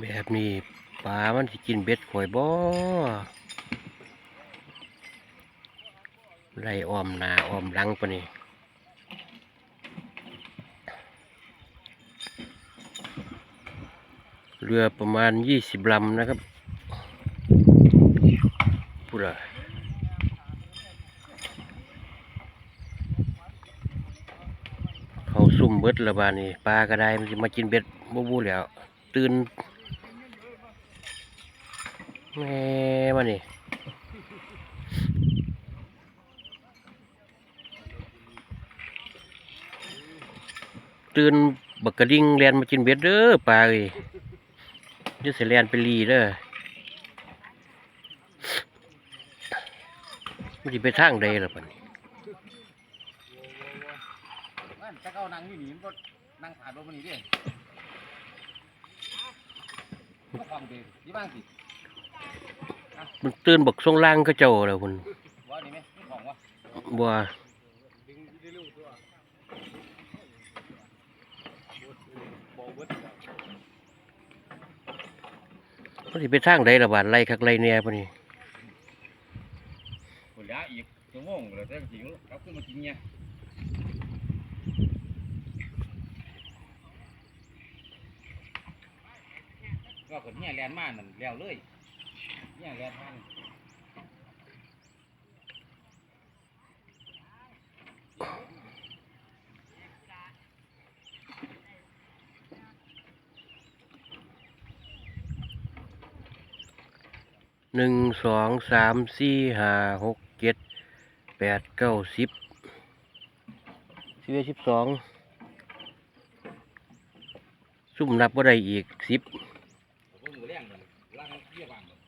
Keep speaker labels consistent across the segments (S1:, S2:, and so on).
S1: แบบนี้ปลามันสิกินเบ็ดข่อยบ่ไล่อ้อมหน้าอ้อมหลังปะนี่เรือประมาณยี่สิบลำนะครับพูดอะเขาซุ่มเบิดละบาดนี่ปลาก็ได้มันสิมากินเบ็ดบ่บูแล้ว ตื่น แม่มานี่ตื่นบักกระดิ่งเรียนมากินเบ็ดเด้อปลาเอ้ยเดี๋ยวสิเรียนไปรีเด้อมันสิไปทางใดล่ะปะนี่
S2: นั่นจะเข้านั่งอยู่นี่มันก็นั่งผ่านรถมันนี่ดิก็ฟังดียี่บ้างสิ
S1: มันตื่นบักทรงล่างเขาเจ้าแล้วคุณ
S2: ว่านี่ไหมนี่ของวะ
S1: บัวมันสิไปทางใดล่ะบาดไล่คักไล่แหน่ปะนี่
S2: คนละอีกชั่วโมงเลยแต่จริงเขาขึ้นมากินเนี่ยก็คนเนี่ยแลนมานั่นแล้วเลย เนี่ยแลนมาน
S1: หนึ่งสองสามสี่ห้าหกเจ็ดแปดเก้าสิบสิบเอ็ดสิบสองซุ่มนับว่าได้อีกสิบ
S2: ผมมือแรงเลยล่างเยี่ยบ้างเลย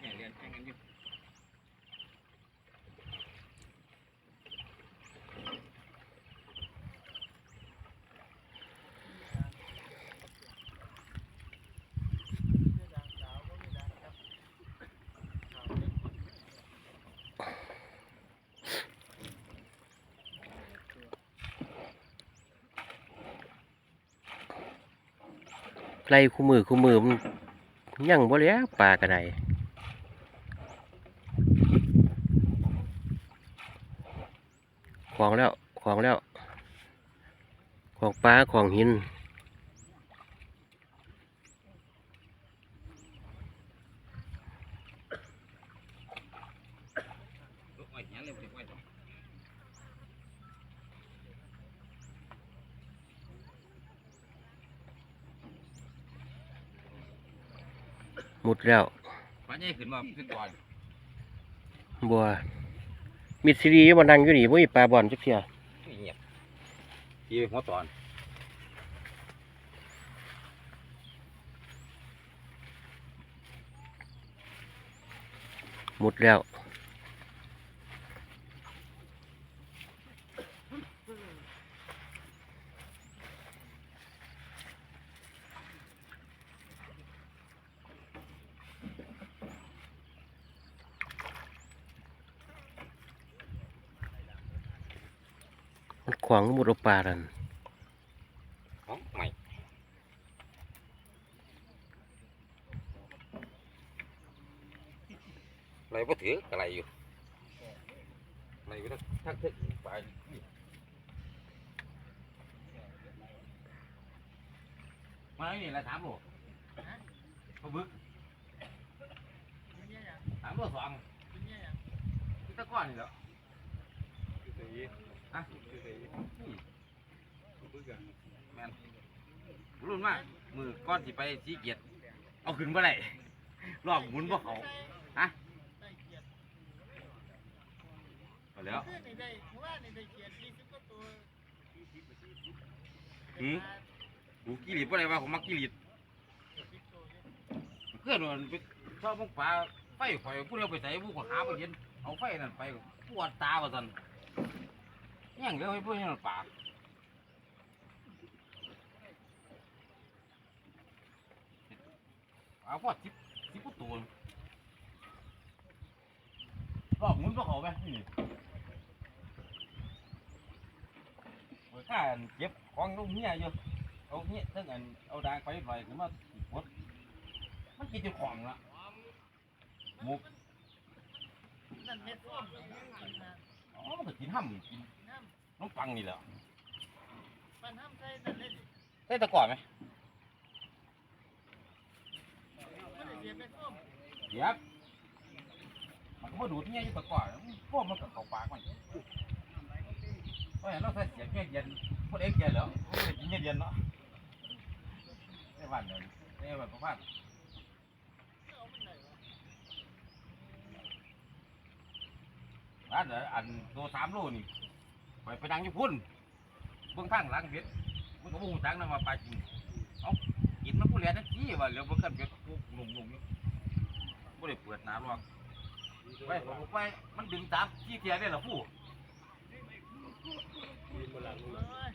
S2: เนี่ยเรียนแข่งกันอยู่
S1: ไล่คู่มือคู่มือมันยังบ่แล้วปลากระไดของแล้วของแล้ว ของปลาของหิน
S2: ลูกอ้อยเหี้ยเลยบ่ได้อ้อยดอก
S1: ห มุดแล้ว
S2: ปลาใหญ่ขึ้นมาขึ้นก่อน
S1: บัวมิดซีรีส์มันนั่งอยู่นี่บ่มีปลาบอลจักเที่ย
S2: เงียบทีหัวตอน
S1: หมุดแล้วมัน ขวางหมุดเอาปลาดัน
S2: ของใหม่อะไรบ่ถืออะไรอยู่อะไรอยู่ทักทักทึกไปมาแล้วนี่ละสามโลเขาบึกสามโลสองที่ตะก้อนนี่เหรอ ฮะนี่แม่นรุ่นมากมือก้อนสิไปสีเกียรติเอาขึ้นเมื่อไหร่รอบหมุนพวกเขาฮะเอาแล้วหืมกูกิริตอะไรวะผมมักกิริตเพื่อนมันไปชอบพวกปลาไฟข่อยผู้เดียวไปใส่ผู้ก็หาไปเห็นเอาไฟนั่นไปปวดตาว่าสันแย่งเลี้ยวให้พวกนี้มันปลาเอาพอสิบสิบกว่าตัวรอบหมุนพวกเขาไหมนี่โอ้ยใครข้าเก็บของลูกเมียอยู่เอาเมียทั้งอันเอาดางไปปล่อยขึ้นมาหมดมันกินจ้าของละหมุก
S3: นั่นเม็ดส้ม
S2: อ๋อมันก็กินห้ำกิน
S3: น้
S2: น้ำปังนี่แหละำ
S3: มันห้ำใส่นั่นเลย
S2: ใช่ตะกร้อไหม
S3: มันจะเสียเม็ดส้ม
S2: เดี๋ยวมันก็มาดูดเมียอยู่ตะกร้อพวกมันก็เข้าปากมันเพราะฉะนั้นเราใส่เสียงแก่เย็นพวกเอ็กเย็นเหรอพวกเอ็กกินเย็นๆเนาะไอ้บ้านเนี่ยไอ้บ้านประพาส
S3: เอามันไหนวะ
S2: ร้านเดี๋ยวอันโตสามโลนี่ไปไปดังอยู่พุ่นเบื้องทางหลังเบ็ดมันก็บ่ฮู้จักนะว่าปลาจริงเอ้ากินมันผู้เลียนนั่นจี้ว่าแล้วบ่กันเบ็ดปุ๊บงงๆอยู่บ่ได้เปิดหน้าหรอกไปผมไปมันดึงตามขี้เกียจได้ล่ะผู้
S3: โอ้ย